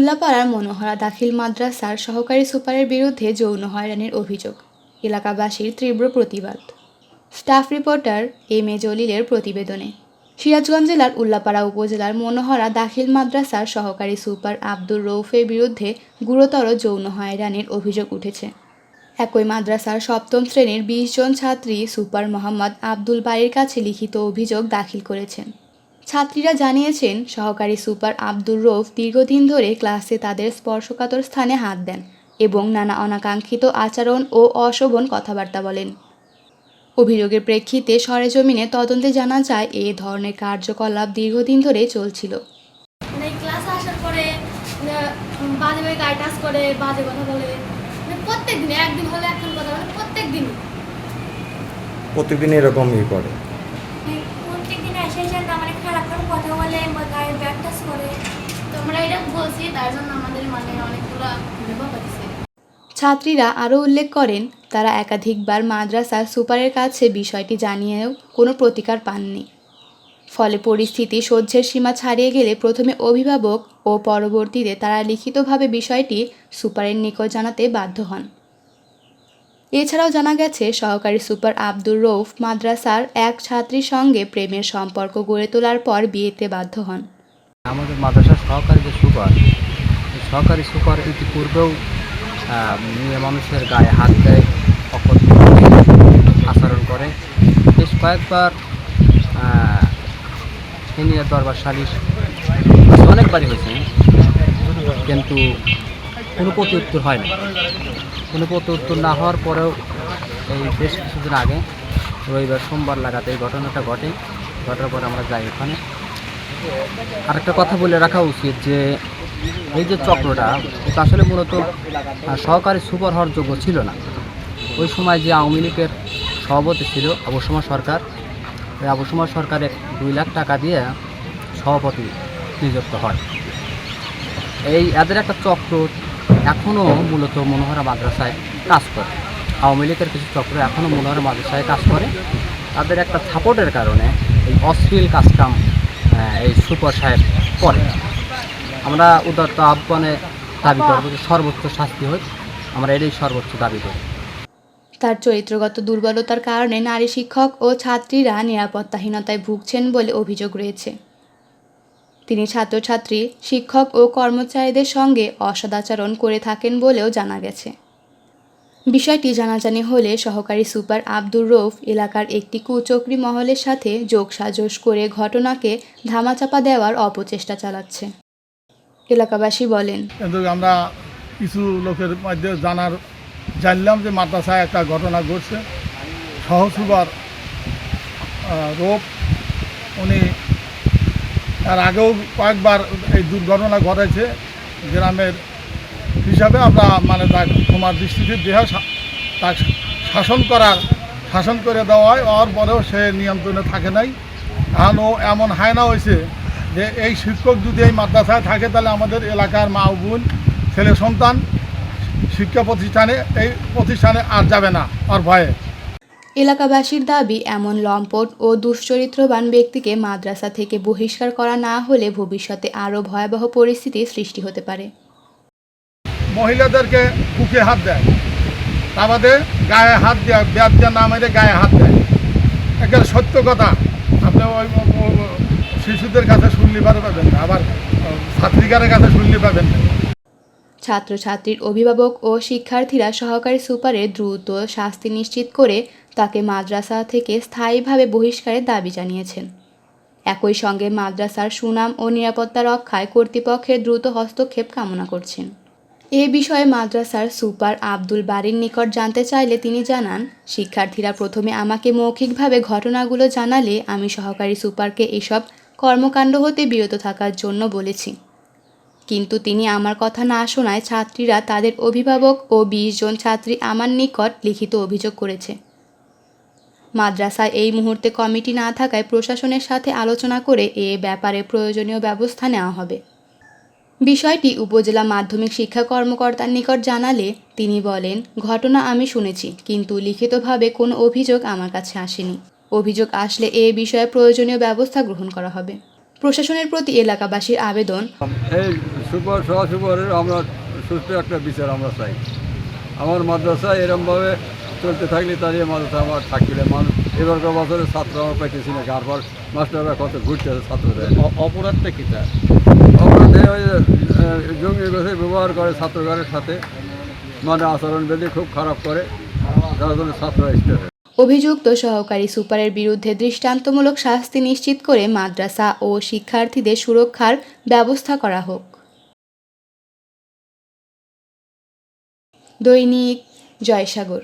উল্লাপাড়ার মনোহরা দাখিল মাদ্রাসার সহকারী সুপারের বিরুদ্ধে যৌন হয়রানির অভিযোগ। এলাকাবাসীর তীব্র প্রতিবাদ। স্টাফ রিপোর্টার এম এ জলিলের প্রতিবেদনে। সিরাজগঞ্জ জেলার উল্লাপাড়া উপজেলার মনোহরা দাখিল মাদ্রাসার সহকারী সুপার আব্দুর রৌফের বিরুদ্ধে গুরুতর যৌন হয়রানির অভিযোগ উঠেছে। একই মাদ্রাসার সপ্তম শ্রেণির বিশ জন ছাত্রী সুপার মোহাম্মদ আব্দুল বাড়ির কাছে লিখিত অভিযোগ দাখিল করেছেন। ছাত্রীরা জানিয়েছেন সহকারী সুপার আব্দুর রৌফ দীর্ঘদিন ধরে ক্লাসে তাদের স্পর্শকাতর স্থানে হাত দেন এবং নানা অনাকাঙ্ক্ষিত আচরণ ও অশোভন কথাবার্তা বলেন। অভিযোগের প্রেক্ষিতে সরেজমিনে তদন্তে জানা যায় এ ধরনের কার্যকলাপ দীর্ঘদিন ধরে চলছিল। মানে ক্লাসে আসার পরে মানে বাজে বাজে গায়ে টাচ করে বাজে কথা বলে। মানে প্রত্যেক দিনে একদিন হলে একদিন কথা বলে প্রত্যেক দিন প্রতিদিন এরকম ই করে। মানে খারাপ খারাপ কথা বলে বা গায়ে ব্যাগ করে। তোমরা এটা বলছি তার জন্য আমাদের মানে অনেকগুলো ছাত্রীরা আরও উল্লেখ করেন তারা একাধিকবার মাদ্রাসার সুপারের কাছে বিষয়টি জানিয়েও কোনো প্রতিকার পাননি। ফলে পরিস্থিতি সহ্যের সীমা ছাড়িয়ে গেলে প্রথমে অভিভাবক ও পরবর্তীতে তারা লিখিতভাবে বিষয়টি সুপারের নিকট জানাতে বাধ্য হন। এছাড়াও জানা গেছে, সহকারী সুপার আব্দুর রৌফ মাদ্রাসার এক ছাত্রীর সঙ্গে প্রেমের সম্পর্ক গড়ে তোলার পর বিয়েতে বাধ্য হন। আমাদের মাদ্রাসার সহকারী যে সুপার সহকারী সুপার ইতিপূর্বেও মেয়ে মানুষের গায়ে হাত দেয় আচরণ করে। বেশ কয়েকবার নিয়ে দরবার সালিশ অনেকবারই হয়েছে, কিন্তু কোনো প্রতি উত্তর হয় না কোনো প্রতি উত্তর না হওয়ার পরেও এই বেশ কিছুদিন আগে, রবিবার সোমবার লাগাতে এই ঘটনাটা ঘটে। ঘটার পর আমরা যাই ওখানে। আরেকটা কথা বলে রাখা উচিত যে, এই যে চক্রটা, এটা আসলে মূলত সহকারী সুপার হওয়ার যোগ্য ছিল না। ওই সময় যে আওয়ামী লীগের সভাপতি ছিল আবুসমা সরকার, ওই আবুসমা সরকারের দুই লাখ টাকা দিয়ে সভাপতি নিযুক্ত হয়। এই এদের একটা চক্র এখনও মূলত মনোহরা মাদ্রাসায় কাজ করে। আওয়ামী লীগের কিছু চক্র এখনও মনোহরা মাদ্রাসায় কাজ করে। তাদের একটা সাপোর্টের কারণে এই অশ্লীল কাজকাম এই সুপার সাহেব করে। আমরা উদারত আহ্বানে দাবি করব যে সর্বোচ্চ শাস্তি হোক, আমরা এটাই সর্বোচ্চ দাবি করি। তার চরিত্রগত দুর্বলতার কারণে নারী শিক্ষক ও ছাত্রীরা নিরাপত্তাহীনতায় ভুগছেন বলে অভিযোগ রয়েছে। তিনি ছাত্রছাত্রী, শিক্ষক ও কর্মচারীদের সঙ্গে অসদাচরণ করে থাকেন বলেও জানা গেছে। বিষয়টি জানাজানি হলে সহকারী সুপার আব্দুর রৌফ এলাকার একটি কুচক্রি মহলের সাথে যোগসাজশ করে ঘটনাকে ধামাচাপা দেওয়ার অপচেষ্টা চালাচ্ছে। এলাকাবাসী বলেন, কিন্তু আমরা কিছু লোকের মধ্যে জানার, জানলাম যে মাদ্রাসায় একটা ঘটনা ঘটছে। সহসুবার রোগ উনি তার আগেও কয়েকবার এই দুর্ঘটনা ঘটেছে গ্রামের হিসাবে আমরা মানে তার তোমার দৃষ্টিতে দেহ তার শাসন করার, শাসন করে দেওয়া হয় ওর পরেও সে নিয়ন্ত্রণে থাকে নাই। এখন ও এমন হায়না হয়েছে যে এই শিক্ষক যদি এই মাদ্রাসায় থাকে, তাহলে আমাদের এলাকার মা বোন, ছেলে সন্তান শিক্ষা প্রতিষ্ঠানে, এই প্রতিষ্ঠানে আর যাবে না, আর ভয়ে। এলাকাবাসীর দাবি এমন লম্পট ও দুশ্চরিত্রবান ব্যক্তিকে মাদ্রাসা থেকে বহিষ্কার করা না হলে ভবিষ্যতে আরও ভয়াবহ পরিস্থিতি সৃষ্টি হতে পারে। মহিলাদেরকে বুকে হাত দেয়। তা বাদে গায়ে হাত দেয় দিয়ে না মেরে গায়ে হাত দেয়। একটা সত্য কথা। আপনি ওই শিশুদের কাছে শুনলে পাবেন না আবার ছাত্রিকারের কাছে শুনলে পাবেন না। ছাত্রছাত্রীর অভিভাবক ও শিক্ষার্থীরা সহকারী সুপারের দ্রুত শাস্তি নিশ্চিত করে তাকে মাদ্রাসা থেকে স্থায়ীভাবে বহিষ্কারের দাবি জানিয়েছেন। একই সঙ্গে মাদ্রাসার সুনাম ও নিরাপত্তা রক্ষায় কর্তৃপক্ষের দ্রুত হস্তক্ষেপ কামনা করছেন। এ বিষয়ে মাদ্রাসার সুপার আব্দুল বারির নিকট জানতে চাইলে তিনি জানান, শিক্ষার্থীরা প্রথমে আমাকে মৌখিকভাবে ঘটনাগুলো জানালে আমি সহকারী সুপারকে এসব কর্মকাণ্ড হতে বিরত থাকার জন্য বলেছি। কিন্তু তিনি আমার কথা না শোনায় ছাত্রীরা তাদের অভিভাবক ও বিশ জন ছাত্রী আমার নিকট লিখিত অভিযোগ করেছে। মাদ্রাসায় এই মুহূর্তে কমিটি না থাকায় প্রশাসনের সাথে আলোচনা করে এ ব্যাপারে প্রয়োজনীয় ব্যবস্থা নেওয়া হবে। বিষয়টি উপজেলা মাধ্যমিক শিক্ষা কর্মকর্তার নিকট জানালে তিনি বলেন, ঘটনা আমি শুনেছি, কিন্তু লিখিতভাবে কোনো অভিযোগ আমার কাছে আসেনি। অভিযোগ আসলে এ বিষয়ে প্রয়োজনীয় ব্যবস্থা গ্রহণ করা হবে। প্রশাসনের প্রতি এলাকাবাসীর আবেদন আমরা সুস্থ একটা বিচার আমরা চাই। আমার মাদ্রাসা এরমভাবে চলতে থাকলে তাহলে মাদ্রাসা আমার থাকলে মানুষ এবারকার বছরের ছাত্র আমার পাইতেছি না তারপর মাস্টাররা কত ঘুরতেছে ছাত্রদের অপরাধটা কী তার অপরাধে ওই জঙ্গি গোছে ব্যবহার করে ছাত্রগারের সাথে। মানে আচরণ বেঁধে খুব খারাপ করে যার জন্য স্টেজে অভিযুক্ত সহকারী সুপারের বিরুদ্ধে দৃষ্টান্তমূলক শাস্তি নিশ্চিত করে মাদ্রাসা ও শিক্ষার্থীদের সুরক্ষার ব্যবস্থা করা হোক। দৈনিক জয়সাগর